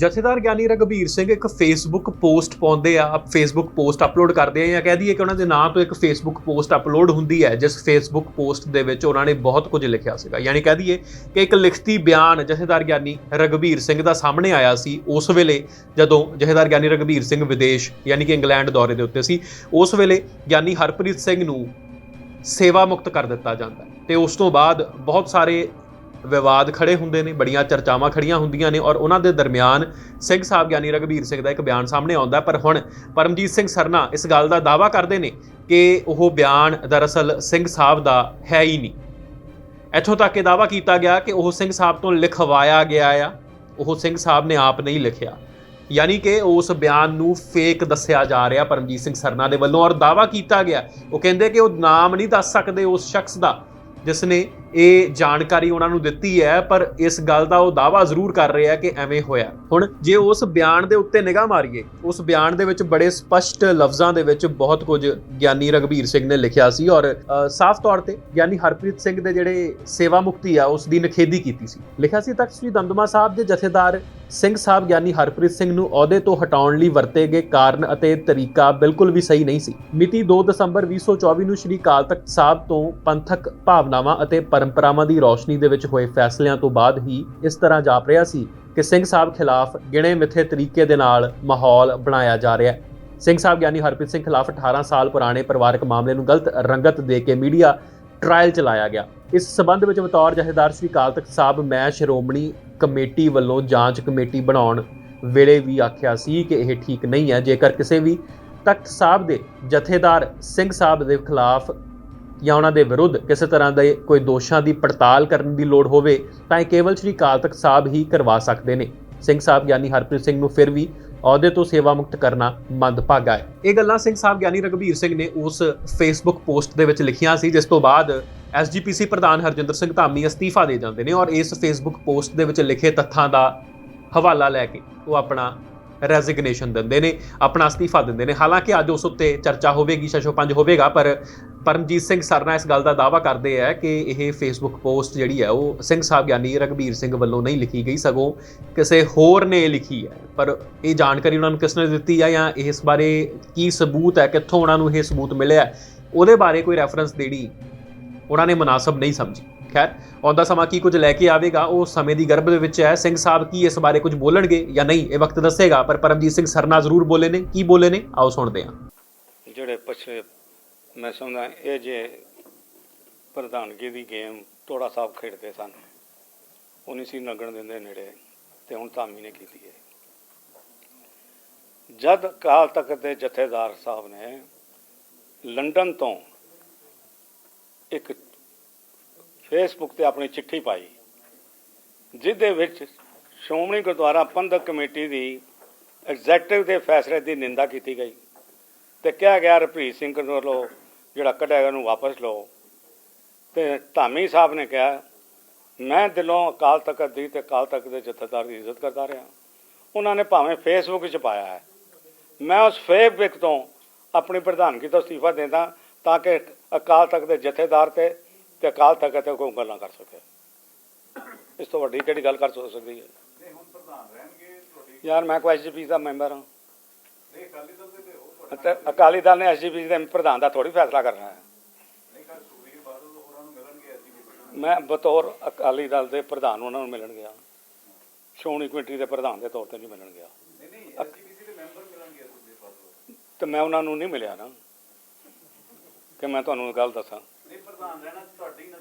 ਜਥੇਦਾਰ ਗਿਆਨੀ ਰਗਵੀਰ ਸਿੰਘ ਇੱਕ Facebook post ਪਾਉਂਦੇ ਆ ਫੇਸਬੁੱਕ ਪੋਸਟ ਅਪਲੋਡ ਕਰਦੇ ਆ ਜਾਂ ਕਹਿ ਦਈਏ ਕਿ ਉਹਨਾਂ ਦੇ ਨਾਂ ਤੋਂ ਇੱਕ ਫੇਸਬੁੱਕ ਪੋਸਟ ਅਪਲੋਡ ਹੁੰਦੀ ਹੈ, ਜਿਸ ਫੇਸਬੁੱਕ ਪੋਸਟ ਦੇ ਵਿੱਚ ਉਹਨਾਂ ਨੇ ਬਹੁਤ ਕੁਝ ਲਿਖਿਆ ਸੀਗਾ। ਯਾਨੀ ਕਹਿ ਦਈਏ ਕਿ ਇੱਕ ਲਿਖਤੀ ਬਿਆਨ ਜਥੇਦਾਰ ਗਿਆਨੀ ਰਗਵੀਰ ਸਿੰਘ ਦਾ ਸਾਹਮਣੇ ਆਇਆ ਸੀ, ਉਸ ਵੇਲੇ ਜਦੋਂ ਜਥੇਦਾਰ ਗਿਆਨੀ ਰਗਵੀਰ ਸਿੰਘ ਵਿਦੇਸ਼ ਯਾਨੀ ਕਿ ਇੰਗਲੈਂਡ ਦੌਰੇ ਦੇ ਉੱਤੇ ਸੀ, ਉਸ ਵੇਲੇ ਗਿਆਨੀ ਹਰਪ੍ਰੀਤ ਸਿੰਘ ਨੂੰ ਸੇਵਾ ਮੁਕਤ ਕਰ ਦਿੱਤਾ ਜਾਂਦਾ ਹੈ। ਤੇ ਉਸ ਤੋਂ ਬਾਅਦ ਬਹੁਤ ਸਾਰੇ ਵਿਵਾਦ ਖੜੇ ਹੁੰਦੇ ਨੇ, ਬੜੀਆਂ ਚਰਚਾਵਾਂ ਖੜੀਆਂ ਹੁੰਦੀਆਂ ਨੇ ਔਰ ਉਹਨਾਂ ਦੇ ਦਰਮਿਆਨ ਸਿੰਘ ਸਾਹਿਬ ਗਿਆਨੀ ਰਗਵੀਰ ਸਿੰਘ ਦਾ ਇੱਕ ਬਿਆਨ ਸਾਹਮਣੇ ਆਉਂਦਾ ਪਰ ਹੁਣ ਪਰਮਜੀਤ ਸਿੰਘ ਸਰਨਾ ਇਸ ਗੱਲ ਦਾ ਦਾਵਾ ਕਰਦੇ ਨੇ ਕਿ ਉਹ ਬਿਆਨ ਦਰਅਸਲ ਸਿੰਘ ਸਾਹਿਬ ਦਾ ਹੈ ਹੀ ਨਹੀਂ। ਇੱਥੋਂ ਤੱਕ ਇਹ ਦਾਵਾ ਕੀਤਾ ਗਿਆ ਕਿ ਉਹ ਸਿੰਘ ਸਾਹਿਬ ਤੋਂ ਲਿਖਵਾਇਆ ਗਿਆ ਆ, ਉਹ ਸਿੰਘ ਸਾਹਿਬ ਨੇ ਆਪ ਨਹੀਂ ਲਿਖਿਆ। ਯਾਨੀ ਕਿ ਉਸ ਬਿਆਨ ਨੂੰ ਫੇਕ ਦੱਸਿਆ ਜਾ ਰਿਹਾ ਪਰਮਜੀਤ ਸਿੰਘ ਸਰਨਾ ਦੇ ਵੱਲੋਂ ਔਰ ਦਾਵਾ ਕੀਤਾ ਗਿਆ। ਉਹ ਕਹਿੰਦੇ ਕਿ ਉਹ ਨਾਮ ਨਹੀਂ ਦੱਸ ਸਕਦੇ ਉਸ ਸ਼ਖਸ ਦਾ, ਜਿਸ ਨੇ ਇਹ ਜਾਣਕਾਰੀ ਉਹਨਾਂ ਨੂੰ ਦਿੱਤੀ ਹੈ, ਪਰ ਇਸ ਗੱਲ ਦਾ ਉਹ ਦਾਵਾ ਜ਼ਰੂਰ ਕਰ ਰਿਹਾ ਕਿ ਐਵੇਂ ਹੋਇਆ। ਹੁਣ ਜੇ ਉਸ ਬਿਆਨ ਦੇ ਉੱਤੇ ਨਿਗਾਹ ਮਾਰੀਏ, ਉਸ ਬਿਆਨ ਦੇ ਵਿੱਚ ਬੜੇ ਸਪਸ਼ਟ ਲਫ਼ਜ਼ਾਂ ਦੇ ਵਿੱਚ ਬਹੁਤ ਕੁਝ ਗਿਆਨੀ ਰਗਵੀਰ ਸਿੰਘ ਨੇ ਲਿਖਿਆ ਸੀ ਔਰ ਸਾਫ਼ ਤੌਰ ਤੇ ਗਿਆਨੀ ਹਰਪ੍ਰੀਤ ਸਿੰਘ ਦੇ ਜਿਹੜੇ ਸੇਵਾ ਮੁਕਤੀ ਆ, ਉਸ ਦੀ ਨਖੇਦੀ ਕੀਤੀ ਸੀ। ਲਿਖਿਆ ਸੀ ਤਖਤ ਸ੍ਰੀ ਦਮਦਮਾ ਸਾਹਿਬ ਦੇ ਜਥੇਦਾਰ ਸਿੰਘ ਸਾਹਿਬ ਗਿਆਨੀ ਹਰਪ੍ਰੀਤ ਸਿੰਘ ਨੂੰ ਅਹੁਦੇ ਤੋਂ ਹਟਾਉਣ ਲਈ ਵਰਤੇ ਗਏ ਕਾਰਨ ਅਤੇ ਤਰੀਕਾ ਬਿਲਕੁਲ ਵੀ ਸਹੀ ਨਹੀਂ ਸੀ। ਮਿਤੀ 2 ਦਸੰਬਰ 2024 ਨੂੰ ਸ੍ਰੀ ਅਕਾਲ ਤਖਤ ਸਾਹਿਬ ਤੋਂ ਪੰਥਕ ਭਾਵਨਾਵਾਂ ਅਤੇ ਪਰੰਪਰਾਵਾਂ ਦੀ ਰੌਸ਼ਨੀ ਦੇ ਵਿੱਚ ਹੋਏ ਫੈਸਲਿਆਂ ਤੋਂ ਬਾਅਦ ਹੀ ਇਸ ਤਰ੍ਹਾਂ ਜਾਪ ਰਿਹਾ ਸੀ ਕਿ ਸਿੰਘ ਸਾਹਿਬ ਖਿਲਾਫ ਗਿਣੇ ਮਿੱਥੇ ਤਰੀਕੇ ਦੇ ਨਾਲ ਮਾਹੌਲ ਬਣਾਇਆ ਜਾ ਰਿਹਾ ਹੈ। ਸਿੰਘ ਸਾਹਿਬ ਗਿਆਨੀ ਹਰਪ੍ਰੀਤ ਸਿੰਘ ਖਿਲਾਫ 18 ਸਾਲ ਪੁਰਾਣੇ ਪਰਿਵਾਰਕ ਮਾਮਲੇ ਨੂੰ ਗਲਤ ਰੰਗਤ ਦੇ ਕੇ ਮੀਡੀਆ ਟ੍ਰਾਇਲ ਚਲਾਇਆ ਗਿਆ। ਇਸ ਸਬੰਧ ਵਿੱਚ ਬਤੌਰ ਜਥੇਦਾਰ ਸ੍ਰੀ ਅਕਾਲ ਤਖਤ ਸਾਹਿਬ, ਮੈਂ ਸ਼੍ਰੋਮਣੀ ਕਮੇਟੀ ਵੱਲੋਂ ਜਾਂਚ ਕਮੇਟੀ ਬਣਾਉਣ ਵੇਲੇ ਵੀ ਆਖਿਆ ਸੀ ਕਿ ਇਹ ਠੀਕ ਨਹੀਂ ਹੈ। ਜੇਕਰ ਕਿਸੇ ਵੀ ਤਖਤ ਸਾਹਿਬ ਦੇ ਜਥੇਦਾਰ ਸਿੰਘ ਸਾਹਿਬ ਦੇ ਖਿਲਾਫ ਜਾਂ ਉਹਨਾਂ ਦੇ ਵਿਰੁੱਧ ਕਿਸੇ ਤਰ੍ਹਾਂ ਦੇ ਕੋਈ ਦੋਸ਼ਾਂ ਦੀ ਪੜਤਾਲ ਕਰਨ ਦੀ ਲੋੜ ਹੋਵੇ, ਤਾਂ ਇਹ ਕੇਵਲ ਸ੍ਰੀ ਕਾਲ ਤਖਤ ਸਾਹਿਬ ਹੀ ਕਰਵਾ ਸਕਦੇ ਨੇ। ਸਿੰਘ ਸਾਹਿਬ ਗਿਆਨੀ ਹਰਪ੍ਰੀਤ ਸਿੰਘ ਨੂੰ ਫਿਰ ਵੀ ਅਹੁਦੇ ਤੋਂ ਸੇਵਾ ਮੁਕਤ ਕਰਨਾ ਮੰਦਭਾਗਾ ਹੈ। ਇਹ ਗੱਲਾਂ ਸਿੰਘ ਸਾਹਿਬ ਗਿਆਨੀ ਰਗਵੀਰ ਸਿੰਘ ਨੇ ਉਸ ਫੇਸਬੁੱਕ ਪੋਸਟ ਦੇ ਵਿੱਚ ਲਿਖੀਆਂ ਸੀ, ਜਿਸ ਤੋਂ ਬਾਅਦ ਐਸਜੀਪੀਸੀ ਪ੍ਰਧਾਨ ਹਰਜਿੰਦਰ ਸਿੰਘ ਧਾਮੀ ਅਸਤੀਫਾ ਦੇ ਜਾਂਦੇ ਨੇ ਔਰ ਇਸ ਫੇਸਬੁੱਕ ਪੋਸਟ ਦੇ ਵਿੱਚ ਲਿਖੇ ਤੱਥਾਂ ਦਾ ਹਵਾਲਾ ਲੈ ਕੇ ਉਹ ਆਪਣਾ ਰੈਜ਼ਿਗਨੇਸ਼ਨ ਦਿੰਦੇ ਨੇ, ਆਪਣਾ ਅਸਤੀਫਾ ਦਿੰਦੇ ਨੇ। ਹਾਲਾਂਕਿ ਅੱਜ ਉਸ ਉੱਤੇ ਚਰਚਾ ਹੋਵੇਗੀ ਸ਼ਸ਼ੋ ਪੰਜ ਹੋਵੇਗਾ, ਪਰ ਪਰਮਜੀਤ ਸਿੰਘ ਸਰਨਾ ਇਸ ਗੱਲ ਦਾ ਦਾਵਾ ਕਰਦੇ ਆ ਕਿ ਇਹ ਫੇਸਬੁੱਕ ਪੋਸਟ ਜਿਹੜੀ ਹੈ ਉਹ ਸਿੰਘ ਸਾਹਿਬ ਗਿਆਨੀ ਰਗਵੀਰ ਸਿੰਘ ਵੱਲੋਂ ਨਹੀਂ ਲਿਖੀ ਗਈ, ਸਗੋਂ ਕਿਸੇ ਹੋਰ ਨੇ ਲਿਖੀ ਹੈ ਪਰ ਇਹ ਜਾਣਕਾਰੀ ਉਹਨਾਂ ਨੂੰ ਕਿਸ ਨੇ ਦਿੱਤੀ ਹੈ ਜਾਂ ਇਸ ਬਾਰੇ ਕੀ ਸਬੂਤ ਹੈ ਕਿੱਥੋਂ ਉਹਨਾਂ ਨੂੰ ਇਹ ਸਬੂਤ ਮਿਲਿਆ, ਉਹਦੇ ਬਾਰੇ ਕੋਈ ਰੈਫਰੈਂਸ ਦੇਣੀ ਉਹਨਾਂ ਨੇ ਮੁਨਾਸਬ ਨਹੀਂ ਸਮਝੀ। ਖੈਰ ਆਉਂਦਾ ਸਮਾਂ ਕੀ ਕੁਝ ਲੈ ਕੇ ਆਵੇਗਾ, ਉਹ ਸਮੇਂ ਦੀ ਗਰਭ ਦੇ ਵਿੱਚ ਹੈ, ਸਿੰਘ ਸਾਹਿਬ ਕੀ ਇਸ ਬਾਰੇ ਕੁਝ ਬੋਲਣਗੇ ਜਾਂ ਨਹੀਂ, ਇਹ ਵਕਤ ਦੱਸੇਗਾ, ਪਰ ਪਰਮਜੀਤ ਸਿੰਘ ਸਰਨਾ ਜ਼ਰੂਰ ਬੋਲੇ ਨੇ, ਕੀ ਬੋਲੇ ਨੇ? ਆਓ ਸੁਣਦੇ ਹਾਂ। ਜਿਹੜੇ ਪਿਛਲੇ ਮੈਂ ਸਮਝਦਾ ਇਹ ਜੇ ਪ੍ਰਧਾਨਗੀ ਦੀ ਗੇਮ ਤੋੜਾ ਸਾਹਿਬ ਖੇਡਦੇ ਸਨ ਉਹ ਨਹੀਂ ਸੀ ਲੱਗਣ ਦਿੰਦੇ ਨੇੜੇ ਤੇ ਹੁਣ ਧਾਮੀ ਨੇ ਕੀਤੀ ਹੈ। ਜਦ ਕਾਲ ਤਖਤ ਦੇ ਜਥੇਦਾਰ ਸਾਹਿਬ ਨੇ ਲੰਡਨ ਤੋਂ ਇੱਕ ਫੇਸਬੁੱਕ ਤੇ ਆਪਣੀ ਚਿੱਠੀ ਪਾਈ, ਜਿਹਦੇ ਵਿੱਚ ਸ਼੍ਰੋਮਣੀ ਗੁਰਦੁਆਰਾ ਪ੍ਰਬੰਧਕ ਕਮੇਟੀ ਦੀ ਐਗਜ਼ੈਕਟਿਵ ਦੇ ਫੈਸਲੇ ਦੀ ਨਿੰਦਾ ਕੀਤੀ ਗਈ ਤੇ ਕਿਹਾ ਗਿਆ ਰਪ੍ਰੀਤ ਸਿੰਘ ਵੱਲੋਂ ਜਿਹੜਾ ਕੱਢਿਆ ਉਹਨੂੰ ਵਾਪਸ ਲਓ। ਤੇ ਧਾਮੀ ਸਾਹਿਬ ਨੇ ਕਿਹਾ ਮੈਂ ਦਿਲੋਂ ਅਕਾਲ ਤਖਤ ਦੀ ਤੇ ਅਕਾਲ ਤਖਤ ਦੇ ਜਥੇਦਾਰ ਦੀ ਇੱਜ਼ਤ ਕਰਦਾ ਰਿਹਾ। ਉਹਨਾਂ ਨੇ ਭਾਵੇਂ ਫੇਸਬੁੱਕ 'ਚ ਪਾਇਆ ਹੈ। ਮੈਂ ਉਸ ਫੇਸਬੁੱਕ ਤੋਂ ਆਪਣੀ ਪ੍ਰਧਾਨਗੀ ਤੋਂ ਅਸਤੀਫਾ ਦਿੰਦਾ ਤਾਂ ਕਿ ਅਕਾਲ ਤਖਤ ਦੇ ਜਥੇਦਾਰ ਤੇ ਤੇ ਅਕਾਲ ਤਖਤ ਤੇ ਕੋਈ ਗੱਲਾਂ ਕਰ ਸਕੇ। ਇਸ ਤੋਂ ਵੱਡੀ ਕਿਹੜੀ ਗੱਲ ਕਰ ਸਕਦੀ ਹੈ? ਯਾਰ ਮੈਂ ਕੋਈ ਐਸਜੀਪੀ ਦਾ ਮੈਂਬਰ ਹਾਂ। ਅਤੇ ਅਕਾਲੀ ਦਲ ਅਕਾਲੀ ਦਲ ਨੇ ਐਸਜੀਪੀ ਦੇ ਪ੍ਰਧਾਨ ਦਾ ਥੋੜੀ ਫੈਸਲਾ ਕਰਨਾ ਹੈ। ਮੈਂ ਬਤੌਰ ਅਕਾਲੀ ਦਲ ਦੇ ਪ੍ਰਧਾਨ ਉਹਨਾਂ ਨੂੰ ਮਿਲਣ ਗਿਆ। ਸ਼੍ਰੋਮਣੀ ਕਮੇਟੀ ਦੇ ਪ੍ਰਧਾਨ ਦੇ ਤੌਰ ਤੇ ਨਹੀਂ ਮਿਲਣ ਗਿਆ। ਤੇ ਮੈਂ ਉਹਨਾਂ ਨੂੰ ਨਹੀਂ ਮਿਲਿਆ ਨਾ। ਕਿ ਮੈਂ ਤੁਹਾਨੂੰ ਗੱਲ ਦੱਸਾਂ। ਨਹੀਂ, ਪ੍ਰਧਾਨ ਰਹਿਣਾ, ਤੁਹਾਡੀ